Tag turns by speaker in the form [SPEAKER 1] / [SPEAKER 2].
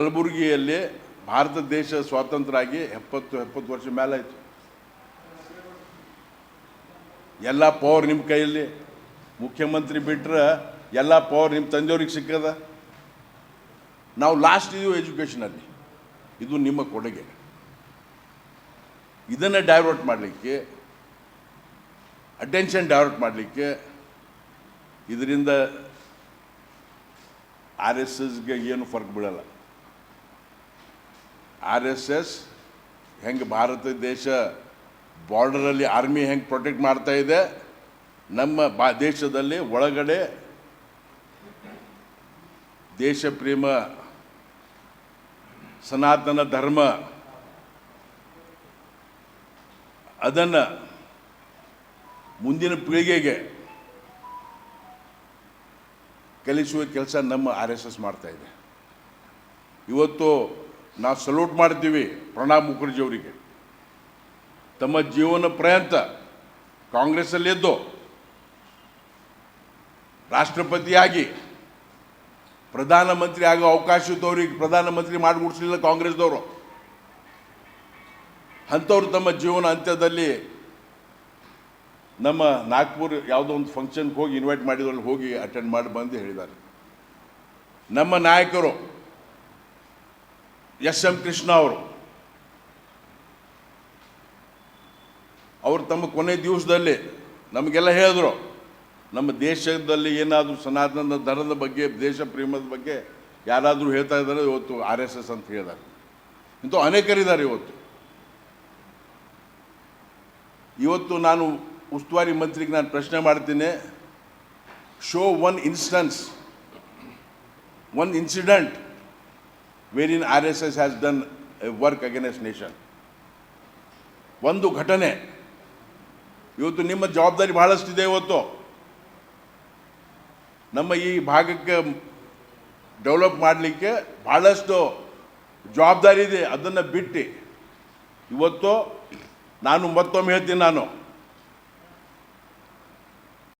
[SPEAKER 1] ಕಲಬುರಗಿಯಲ್ಲಿ ಭಾರತ ದೇಶ ಸ್ವಾತಂತ್ರ್ಯ ಆಗಿ ಎಪ್ಪತ್ತು ಎಪ್ಪತ್ತು ವರ್ಷ ಮೇಲೆ ಆಯಿತು ಎಲ್ಲ ಪವರ್ ನಿಮ್ಮ ಕೈಯಲ್ಲಿ. ಮುಖ್ಯಮಂತ್ರಿ ಬಿಟ್ಟರೆ ಎಲ್ಲ ಪವರ್ ನಿಮ್ಮ ತಂದೆಯವ್ರಿಗೆ ಸಿಕ್ಕದ? ನಾವು ಲಾಸ್ಟ್ ಇದೀವಿ ಎಜುಕೇಷನಲ್ಲಿ ಇದು ನಿಮ್ಮ ಕೊಡುಗೆ. ಇದನ್ನು ಡೈವರ್ಟ್ ಮಾಡಲಿಕ್ಕೆ ಅಟೆನ್ಷನ್ ಡೈವರ್ಟ್ ಮಾಡಲಿಕ್ಕೆ ಇದರಿಂದ ಆರ್ ಎಸ್ ಎಸ್ಗೆ ಏನು ಫರ್ಕ್ ಬೀಳಲ್ಲ. ಆರ್ ಎಸ್ ಎಸ್ ಹೆಂಗೆ ಭಾರತ ದೇಶ ಬಾರ್ಡರಲ್ಲಿ ಆರ್ಮಿ ಹೆಂಗೆ ಪ್ರೊಟೆಕ್ಟ್ ಮಾಡ್ತಾ ಇದೆ, ನಮ್ಮ ಬಾ ದೇಶದಲ್ಲಿ ಒಳಗಡೆ ದೇಶ ಪ್ರೇಮ, ಸನಾತನ ಧರ್ಮ, ಅದನ್ನು ಮುಂದಿನ ಪೀಳಿಗೆಗೆ ಕಲಿಸುವ ಕೆಲಸ ನಮ್ಮ ಆರ್ ಎಸ್ ಎಸ್ ಮಾಡ್ತಾ ಇದೆ. ಇವತ್ತು ನಾವು ಸಲ್ಯೂಟ್ ಮಾಡ್ತೀವಿ ಪ್ರಣಬ್ ಮುಖರ್ಜಿ ಅವರಿಗೆ. ತಮ್ಮ ಜೀವನ ಪ್ರಯಂತ ಕಾಂಗ್ರೆಸ್ಸಲ್ಲಿದ್ದು ರಾಷ್ಟ್ರಪತಿಯಾಗಿ ಪ್ರಧಾನಮಂತ್ರಿ ಆಗೋ ಅವಕಾಶ ಇದ್ದವ್ರಿಗೆ ಪ್ರಧಾನಮಂತ್ರಿ ಮಾಡಿಬಿಡ್ಸಲಿಲ್ಲ ಕಾಂಗ್ರೆಸ್ದವರು. ಅಂಥವ್ರು ತಮ್ಮ ಜೀವನ ಅಂತ್ಯದಲ್ಲಿ ನಮ್ಮ ನಾಗ್ಪುರ್ ಯಾವುದೋ ಒಂದು ಫಂಕ್ಷನ್ಗೆ ಹೋಗಿ ಇನ್ವೈಟ್ ಮಾಡಿದ್ರಲ್ಲಿ ಹೋಗಿ ಅಟೆಂಡ್ ಮಾಡಿ ಬಂದು ಹೇಳಿದ್ದಾರೆ. ನಮ್ಮ ನಾಯಕರು ಎಸ್ ಎಂ ಕೃಷ್ಣ ಅವರು. ಅವರು ತಮ್ಮ ಕೊನೆ ದಿವಸದಲ್ಲಿ ನಮಗೆಲ್ಲ ಹೇಳಿದ್ರು, ನಮ್ಮ ದೇಶದಲ್ಲಿ ಏನಾದರೂ ಸನಾತನ ಧರ್ಮದ ಬಗ್ಗೆ, ದೇಶ ಪ್ರೇಮದ ಬಗ್ಗೆ ಯಾರಾದರೂ ಹೇಳ್ತಾ ಇದ್ದಾರೆ, ಇವತ್ತು ಆರ್ ಎಸ್ ಎಸ್ ಅಂತ ಹೇಳಿದ್ದಾರೆ. ಇಂಥ ಅನೇಕರಿದ್ದಾರೆ ಇವತ್ತು. ಇವತ್ತು ನಾನು ಉಸ್ತುವಾರಿ ಮಂತ್ರಿಗೆ ನಾನು ಪ್ರಶ್ನೆ ಮಾಡ್ತೀನಿ. Show one instance one incident where in R S S has done work against nation ಒಂದು ಘಟನೆ. ಇವತ್ತು ನಿಮ್ಮ ಜವಾಬ್ದಾರಿ ಬಹಳಷ್ಟಿದೆ ಇವತ್ತು. ನಮ್ಮ ಈ ಭಾಗಕ್ಕೆ ಡೆವಲಪ್ ಮಾಡಲಿಕ್ಕೆ ಭಾಳಷ್ಟು ಜವಾಬ್ದಾರಿ ಇದೆ. ಅದನ್ನು ಬಿಟ್ಟು ಇವತ್ತು ನಾನು ಮತ್ತೊಮ್ಮೆ ಹೇಳ್ತೀನಿ ನಾನು.